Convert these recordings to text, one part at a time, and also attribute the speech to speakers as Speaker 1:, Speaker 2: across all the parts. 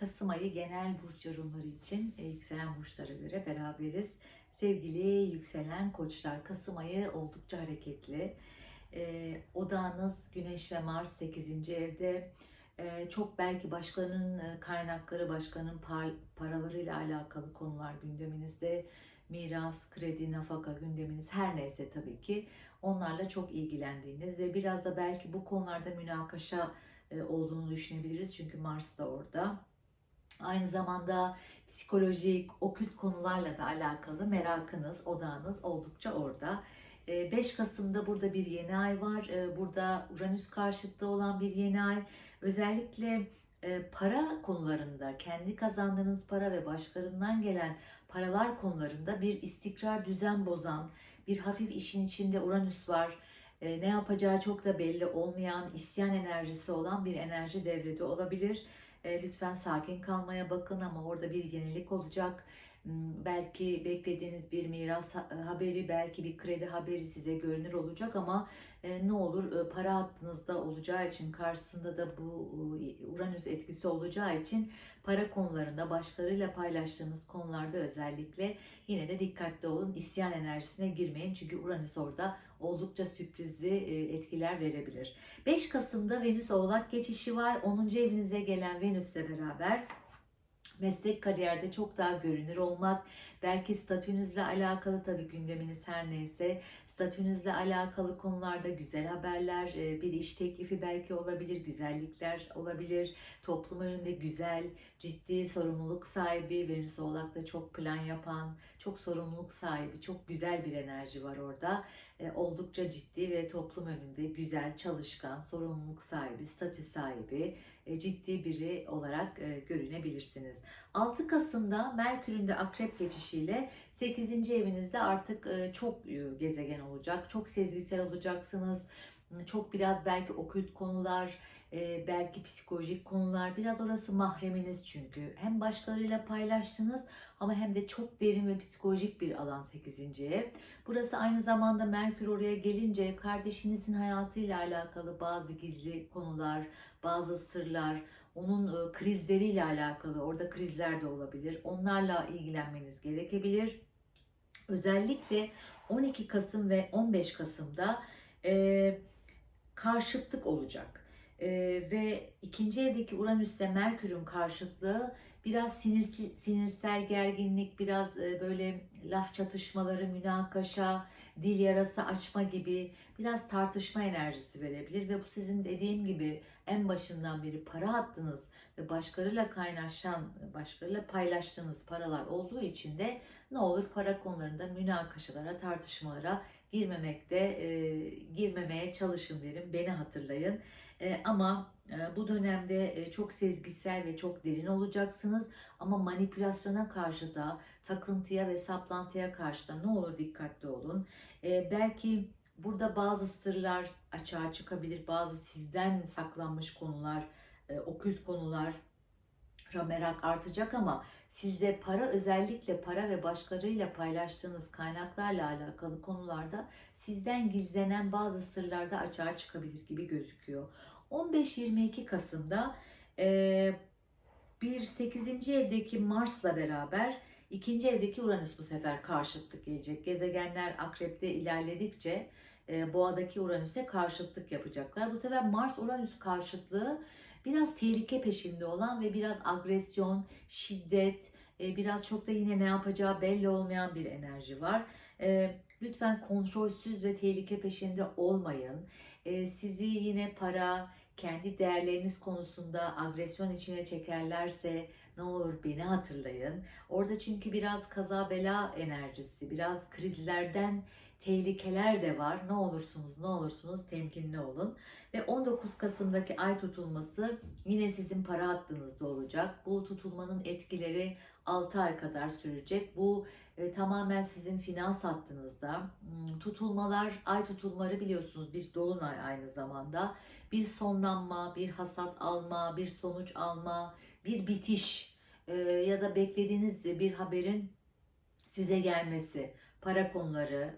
Speaker 1: Kasım ayı genel burç yorumları için e, yükselen burçlara göre beraberiz. Sevgili yükselen koçlar, Kasım ayı oldukça hareketli. E, odağınız Güneş ve Mars 8. evde. E, çok belki başkanın e, kaynakları, başkanın par, paralarıyla alakalı konular gündeminizde. Miras, kredi, nafaka gündeminiz her neyse tabii ki onlarla çok ilgilendiğiniz ve biraz da belki bu konularda münakaşa olduğunu düşünebiliriz. Çünkü Mars da orada. Aynı zamanda psikolojik, okült konularla da alakalı merakınız, odağınız oldukça orada. E, 5 Kasım'da burada bir yeni ay var. E, Burada Uranüs karşıtı olan bir yeni ay. Özellikle e, para konularında, kendi kazandığınız para ve başkalarından gelen paralar konularında bir istikrar düzen bozan, bir hafif işin içinde Uranüs var. E, ne yapacağı çok da belli olmayan, isyan enerjisi olan bir enerji devrede olabilir. E, lütfen sakin kalmaya bakın ama orada bir yenilik olacak. Hmm, Belki beklediğiniz bir miras ha- haberi, belki bir kredi haberi size görünür olacak ama e, ne olur e, para hattınızda olacağı için karşısında da bu Uranüs etkisi olacağı için para konularında başkalarıyla paylaştığınız konularda özellikle yine de dikkatli olun. İsyan enerjisine girmeyin çünkü Uranüs orada oldukça sürprizli e, etkiler verebilir. 5 Kasım'da Venüs Oğlak geçişi var. 10. evinize gelen Venüs'le beraber meslek kariyerde çok daha görünür olmak, belki statünüzle alakalı tabii gündeminiz her neyse, statünüzle alakalı konularda güzel haberler, e, bir iş teklifi belki olabilir, güzellikler olabilir, toplum önünde güzel, ciddi sorumluluk sahibi, Venüs Oğlak'ta çok plan yapan, çok sorumluluk sahibi, çok güzel bir enerji var orada. E, Oldukça ciddi ve toplum önünde güzel, çalışkan, sorumluluk sahibi, statü sahibi, e, ciddi biri olarak e, görünebilirsiniz. 6 Kasım'da Merkür'ün de akrep geçişiyle 8. evinizde artık e, çok e, gezegen olacak. Çok sezgisel olacaksınız. Çok biraz belki okült konular, e, belki psikolojik konular. Biraz orası mahreminiz çünkü. Hem başkalarıyla paylaştınız ama hem de çok derin ve psikolojik bir alan 8. ev. Burası aynı zamanda Merkür oraya gelince kardeşinizin hayatıyla alakalı bazı gizli konular, bazı sırlar, onun krizleriyle alakalı, orada krizler de olabilir. Onlarla ilgilenmeniz gerekebilir. Özellikle 12 Kasım ve 15 Kasım'da e, karşıtlık olacak. E, ve ikinci evdeki Uranüs ile Merkür'ün karşıtlığı biraz sinirsi, sinirsel gerginlik, biraz e, böyle laf çatışmaları, münakaşa, dil yarası açma gibi biraz tartışma enerjisi verebilir ve bu sizin dediğim gibi en başından beri para hattınız ve başkalarıyla kaynaşan, başkalarıyla paylaştığınız paralar olduğu için de ne olur para konularında münakaşalara, tartışmalara girmemekte, e, girmemeye çalışın derim. Beni hatırlayın. E, ama e, bu dönemde e, çok sezgisel ve çok derin olacaksınız. Ama manipülasyona karşı da, takıntıya ve saplantıya karşı da ne olur dikkatli olun. E, belki burada bazı sırlar açığa çıkabilir, bazı sizden saklanmış konular, e, okült konular merak artacak ama sizde para özellikle para ve başkalarıyla paylaştığınız kaynaklarla alakalı konularda sizden gizlenen bazı sırlar da açığa çıkabilir gibi gözüküyor. 15-22 Kasım'da e, bir 8. evdeki Mars'la beraber ikinci evdeki Uranüs bu sefer karşıtlık gelecek. Gezegenler akrepte ilerledikçe e, boğadaki Uranüs'e karşıtlık yapacaklar. Bu sefer Mars-Uranüs karşıtlığı biraz tehlike peşinde olan ve biraz agresyon, şiddet, e, biraz çok da yine ne yapacağı belli olmayan bir enerji var. E, Lütfen kontrolsüz ve tehlike peşinde olmayın. E, Sizi yine para, kendi değerleriniz konusunda agresyon içine çekerlerse ne olur beni hatırlayın. Orada çünkü biraz kaza bela enerjisi, biraz krizlerden tehlikeler de var. Ne olursunuz ne olursunuz temkinli olun. Ve 19 Kasım'daki ay tutulması yine sizin para hattınızda olacak. Bu tutulmanın etkileri 6 ay kadar sürecek. Bu e, tamamen sizin finans hattınızda. Hmm, Tutulmalar, ay tutulmaları biliyorsunuz bir dolunay aynı zamanda. Bir sonlanma, bir hasat alma, bir sonuç alma, bir bitiş e, ya da beklediğiniz bir haberin size gelmesi, para konuları,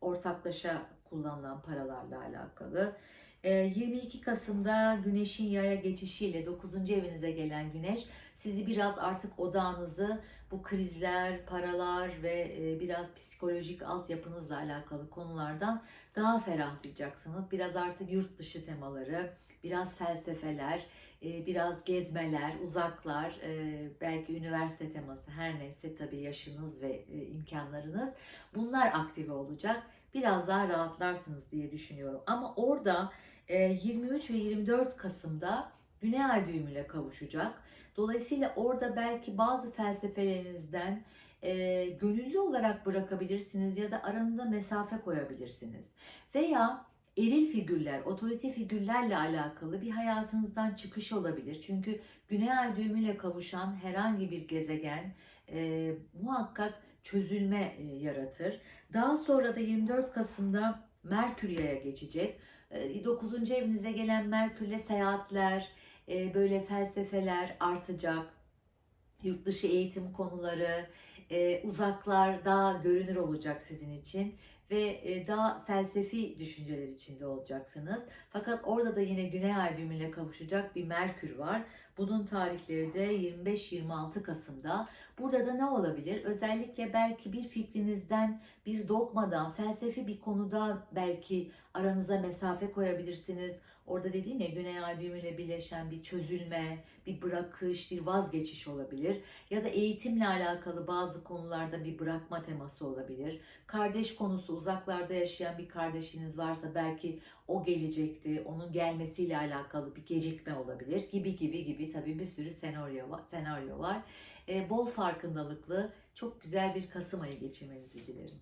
Speaker 1: ortaklaşa kullanılan paralarla alakalı. Ee, 22 Kasım'da Güneş'in yaya geçişiyle 9. evinize gelen Güneş sizi biraz artık odağınızı bu krizler, paralar ve e, biraz psikolojik altyapınızla alakalı konulardan daha ferahlayacaksınız. Biraz artık yurt dışı temaları, biraz felsefeler, e, biraz gezmeler, uzaklar, e, belki üniversite teması her neyse tabii yaşınız ve imkanlarınız bunlar aktive olacak. Biraz daha rahatlarsınız diye düşünüyorum. Ama orada 23 ve 24 Kasım'da Güney Ay düğümüyle kavuşacak. Dolayısıyla orada belki bazı felsefelerinizden e, gönüllü olarak bırakabilirsiniz ya da aranıza mesafe koyabilirsiniz. Veya eril figürler, otorite figürlerle alakalı bir hayatınızdan çıkış olabilir. Çünkü Güney Ay düğümüyle kavuşan herhangi bir gezegen e, muhakkak çözülme e, yaratır. Daha sonra da 24 Kasım'da Merkür Yay'a geçecek. 9. evinize gelen Merkür'le seyahatler, e, böyle felsefeler artacak. Yurt dışı eğitim konuları, e, uzaklar daha görünür olacak sizin için ve e, daha felsefi düşünceler içinde olacaksınız. Fakat orada da yine Güney Ay düğümüyle kavuşacak bir Merkür var. Bunun tarihleri de 25-26 Kasım'da. Burada da ne olabilir? Özellikle belki bir fikrinizden, bir dogmadan, felsefi bir konuda belki aranıza mesafe koyabilirsiniz. Orada dediğim ya Güney Ay düğümüyle birleşen bir çözülme, bir bırakış, bir vazgeçiş olabilir. Ya da eğitimle alakalı bazı konularda bir bırakma teması olabilir. Kardeş konusu uzaklarda yaşayan bir kardeşiniz varsa belki o gelecekti, onun gelmesiyle alakalı bir gecikme olabilir gibi gibi gibi tabii bir sürü senaryo var. Senaryo var. E, bol farkındalıklı, çok güzel bir Kasım ayı geçirmenizi dilerim.